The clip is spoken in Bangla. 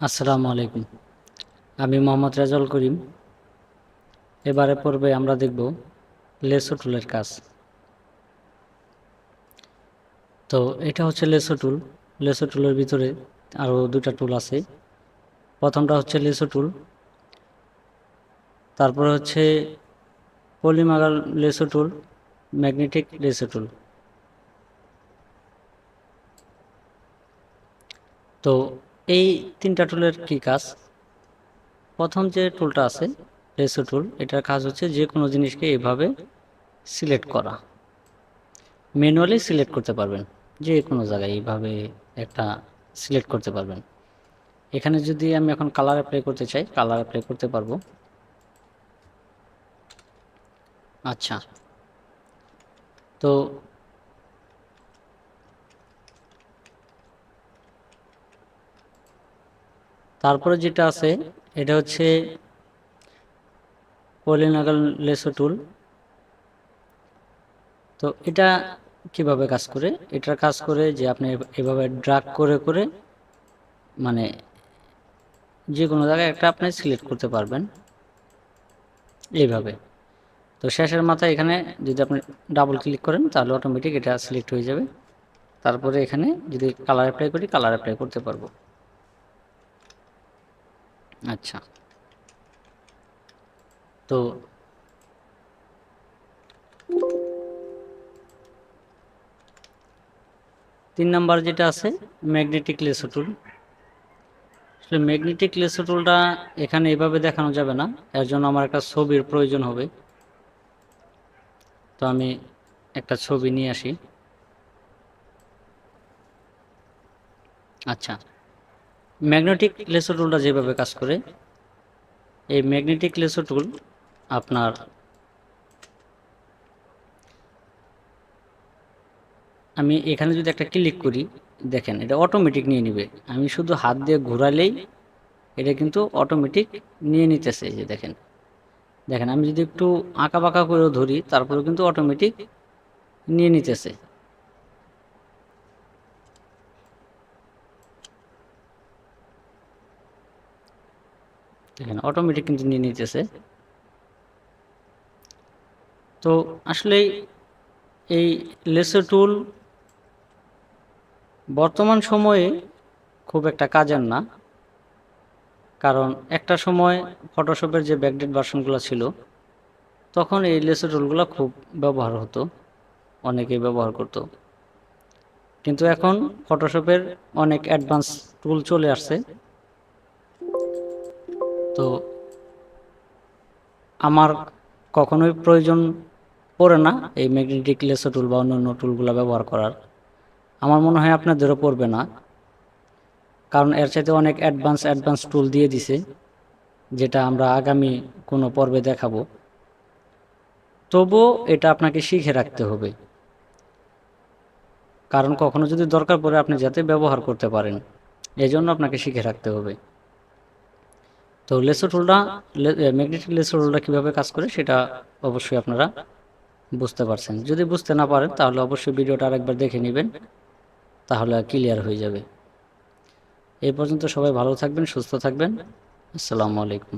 আসসালামু আলাইকুম। আমি মোহাম্মদ রেজাউল করিম। এবারে পর্বে আমরা দেখব লেসো টুলের কাজ। তো এটা হচ্ছে লেসো টুল লেসো টুলের ভিতরে আরও দুটা টুল আছে। প্রথমটা হচ্ছে লেসো টুল তারপরে হচ্ছে polygonal lasso tool magnetic lasso tool তো এই তিনটা টুলের কি কাজ? প্রথম যে টুলটা আছে, রেসো টুল এটার কাজ হচ্ছে যে কোনো জিনিসকে এভাবে সিলেক্ট করা। ম্যানুয়ালি সিলেক্ট করতে পারবেন। যে কোনো জায়গায় এইভাবে একটা সিলেক্ট করতে পারবেন। এখানে যদি আমি এখন কালার অ্যাপ্লাই করতে চাই কালার অ্যাপ্লাই করতে পারব। আচ্ছা। তো তারপরে যেটা আছে, এটা হচ্ছে পলিনাগাল লেসো টুল। তো এটা কীভাবে কাজ করে? এটার কাজ করে যে আপনি এভাবে ড্রাগ করে করে মানে যে কোনো জায়গায় একটা আপনি সিলেক্ট করতে পারবেন এইভাবে। তো শেষের মাথায় এখানে যদি আপনি ডাবল ক্লিক করেন, তাহলে অটোমেটিক এটা সিলেক্ট হয়ে যাবে। তারপরে এখানে যদি কালার অ্যাপ্লাই করি, কালার অ্যাপ্লাই করতে পারব। আচ্ছা। তো তিন নাম্বার যেটা আছে, ম্যাগনেটিক লেসো টুল। আসলে ম্যাগনেটিক লেসো টুলটা এখানে এভাবে দেখানো যাবে না, এর জন্য আমার একটা ছবির প্রয়োজন হবে। তো আমি একটা ছবি নিয়ে আসি। আচ্ছা। ম্যাগনেটিক লেসো টুলটা যেভাবে কাজ করে, এই ম্যাগনেটিক লেসো টুল আপনার আমি এখানে যদি একটা ক্লিক করি, দেখেন এটা অটোমেটিক নিয়ে নিবে। আমি শুধু হাত দিয়ে ঘোরালেই এটা কিন্তু অটোমেটিক নিয়ে নিতেছে যে দেখেন। দেখেন, আমি যদি একটু আঁকা বাঁকা করেও ধরি, তারপরেও কিন্তু অটোমেটিক নিয়ে নিতেছে। দেখেন অটোমেটিক কিন্তু নিয়ে নিতেছে। তো আসলে এই লেসো টুল বর্তমান সময়ে খুব একটা কাজের না। কারণ একটা সময় ফটোশপের যে ব্যাকডেট ভার্সনগুলো ছিল, তখন এই লেসো টুলগুলো খুব ব্যবহার হতো, অনেকেই ব্যবহার করতো। কিন্তু এখন ফটোশপের অনেক অ্যাডভান্স টুল চলে আসছে। তো আমার কখনোই প্রয়োজন পড়ে না এই ম্যাগনেটিক লেসো টুল বা অন্যান্য টুলগুলো ব্যবহার করার। আমার মনে হয় আপনাদেরও পড়বে না। কারণ এর চাইতে অনেক অ্যাডভান্স অ্যাডভান্স টুল দিয়ে দিছে, যেটা আমরা আগামী কোনো পর্বে দেখাবো। তবুও এটা আপনাকে শিখে রাখতে হবে। কারণ কখনো যদি দরকার পড়ে আপনি যাতে ব্যবহার করতে পারেন এই জন্য আপনাকে শিখে রাখতে হবে। তো লেসো টুলটা ম্যাগনেটিক লেসো টুলটা কীভাবে কাজ করে সেটা অবশ্যই আপনারা বুঝতে পারছেন। যদি বুঝতে না পারেন, তাহলে অবশ্যই ভিডিওটা আরেকবার দেখে নেবেন, তাহলে ক্লিয়ার হয়ে যাবে। এই পর্যন্ত সবাই ভালো থাকবেন, সুস্থ থাকবেন। আসসালামু আলাইকুম।